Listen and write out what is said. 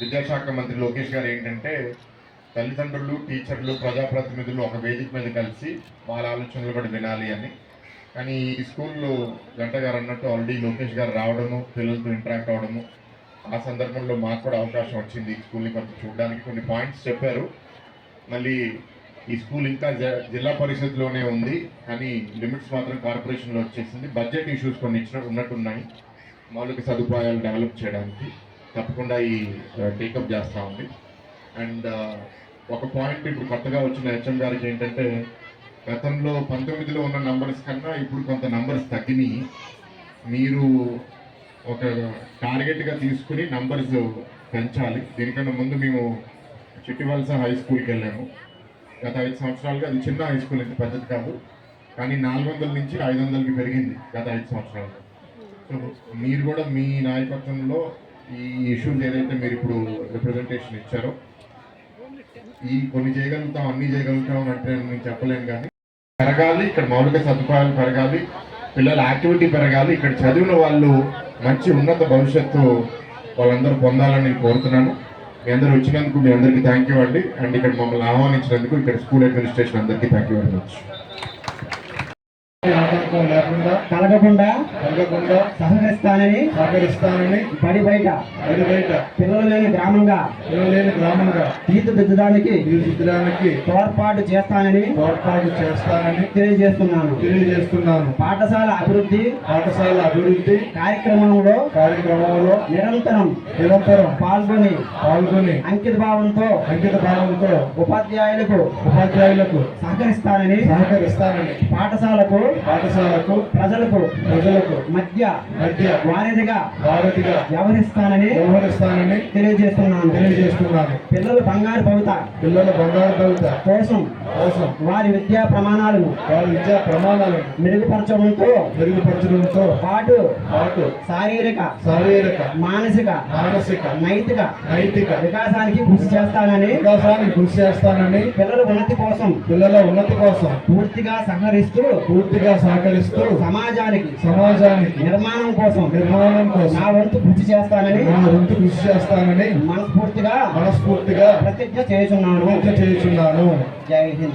విద్యాశాఖ మంత్రి లోకేష్ గారు ఏంటంటే తల్లిదండ్రులు టీచర్లు ప్రజాప్రతినిధులు ఒక వేదిక మీద కలిసి వాళ్ళ ఆలోచనలు కూడా వినాలి అని. కానీ ఈ స్కూల్లో గంట గారు అన్నట్టు ఆల్రెడీ లోకేష్ గారు రావడము పిల్లలతో ఇంటరాక్ట్ అవ్వడము ఆ సందర్భంలో మాకు కూడా అవకాశం వచ్చింది ఈ స్కూల్ని కొంచెం చూడడానికి. కొన్ని పాయింట్స్ చెప్పారు. మళ్ళీ ఈ స్కూల్ ఇంకా జిల్లా పరిషత్లోనే ఉంది కానీ లిమిట్స్ మాత్రం కార్పొరేషన్లో వచ్చేసింది. బడ్జెట్ ఇష్యూస్ కొన్ని ఇచ్చిన ఉన్నట్టున్నాయి. మౌలిక సదుపాయాలు డెవలప్ చేయడానికి. తప్పకుండా ఈ టేకప్ చేస్తూ ఉంది. అండ్ ఒక పాయింట్ ఇప్పుడు కొత్తగా వచ్చిన హెచ్ఎం గారికి ఏంటంటే గతంలో పంతొమ్మిదిలో ఉన్న నంబర్స్ కన్నా ఇప్పుడు కొంత నంబర్స్ తగ్గినాయి. మీరు ఒక టార్గెట్గా తీసుకుని నంబర్స్ పెంచాలి. దీనికన్నా ముందు మేము చిట్టివలస హై స్కూల్కి వెళ్ళాము. గత ఐదు సంవత్సరాలుగా అది చిన్న హై స్కూల్ ఇంత పెద్దది కాదు. కానీ నాలుగు వందల నుంచి ఐదు వందలకి పెరిగింది గత ఐదు సంవత్సరాలుగా. సో మీరు కూడా మీ నాయకత్వంలో ఈ ఇష్యూస్ ఏదైతే మీరు ఇప్పుడు రిప్రజెంటేషన్ ఇచ్చారో ఈ కొన్ని చేయగలుగుతాం అన్ని చేయగలుగుతాం అంటే నేను చెప్పలేను కానీ పెరగాలి ఇక్కడ మౌలిక సదుపాయాలు పెరగాలి పిల్లల యాక్టివిటీ పెరగాలి ఇక్కడ చదివిన వాళ్ళు మంచి ఉన్నత భవిష్యత్తు వాళ్ళందరూ పొందాలని నేను కోరుతున్నాను. మీ అందరూ వచ్చినందుకు మీ అందరికీ థ్యాంక్ యూ అండి. అండ్ ఇక్కడ మమ్మల్ని ఆహ్వానించినందుకు ఇక్కడ స్కూల్ అడ్మినిస్ట్రేషన్ అందరికీ థ్యాంక్ యూ వెరీ మచ్ ఆటంకం లేకుండా కలగకుండా కలగకుండా సహకరిస్తానని సహకరిస్తానని బడి బయట బడి బయట పిల్లలు లేని గ్రామంగా లేని గ్రామంగా తీర్చిదిద్దడానికి తీర్చిదిద్దడానికి తోడ్పాటు చేస్తానని తోడ్పాటు చేస్తానని తెలియజేస్తున్నాను. తెలియజేస్తున్నాను. పాఠశాల అభివృద్ధి పాఠశాల అభివృద్ధి కార్యక్రమంలో కార్యక్రమంలో నిరంతరం నిరంతరం పాల్గొని పాల్గొని అంకిత భావంతో అంకిత భావంతో ఉపాధ్యాయులకు ఉపాధ్యాయులకు సహకరిస్తానని సహకరిస్తానని పాఠశాలకు పాఠశాలకు ప్రజలకు ప్రజలకు మధ్య మధ్య వారధిగా భారతిగా వ్యవహరిస్తానని వ్యవహరిస్తానని తెలియజేస్తున్నాను. తెలియజేస్తున్నాను. పిల్లలు బంగారు భవిత పిల్లల బంగారు భవిత కోసం కోసం వారి విద్యా ప్రమాణాలను వారి విద్యా ప్రమాణాలను మెరుగుపరచడంతో మెరుగుపరచడంతో పాటు పాటు శారీరక శారీరక మానసిక మానసిక నైతిక నైతిక వికాసానికి కృషి చేస్తానని వికాసాన్ని కృషి చేస్తానని పిల్లల ఉన్నతి కోసం పిల్లల ఉన్నతి కోసం పూర్తిగా సహకరిస్తూ పూర్తిగా సహకరిస్తూ సమాజానికి సమాజానికి నిర్మాణం కోసం నిర్మాణం కోసం నా వంతు కృషి చేస్తానని నా వంతు కృషి చేస్తానని మనస్ఫూర్తిగా మనస్ఫూర్తిగా ప్రతిజ్ఞ చేస్తున్నాను ప్రతిజ్ఞ చేయుచున్నాను. జై హింద్.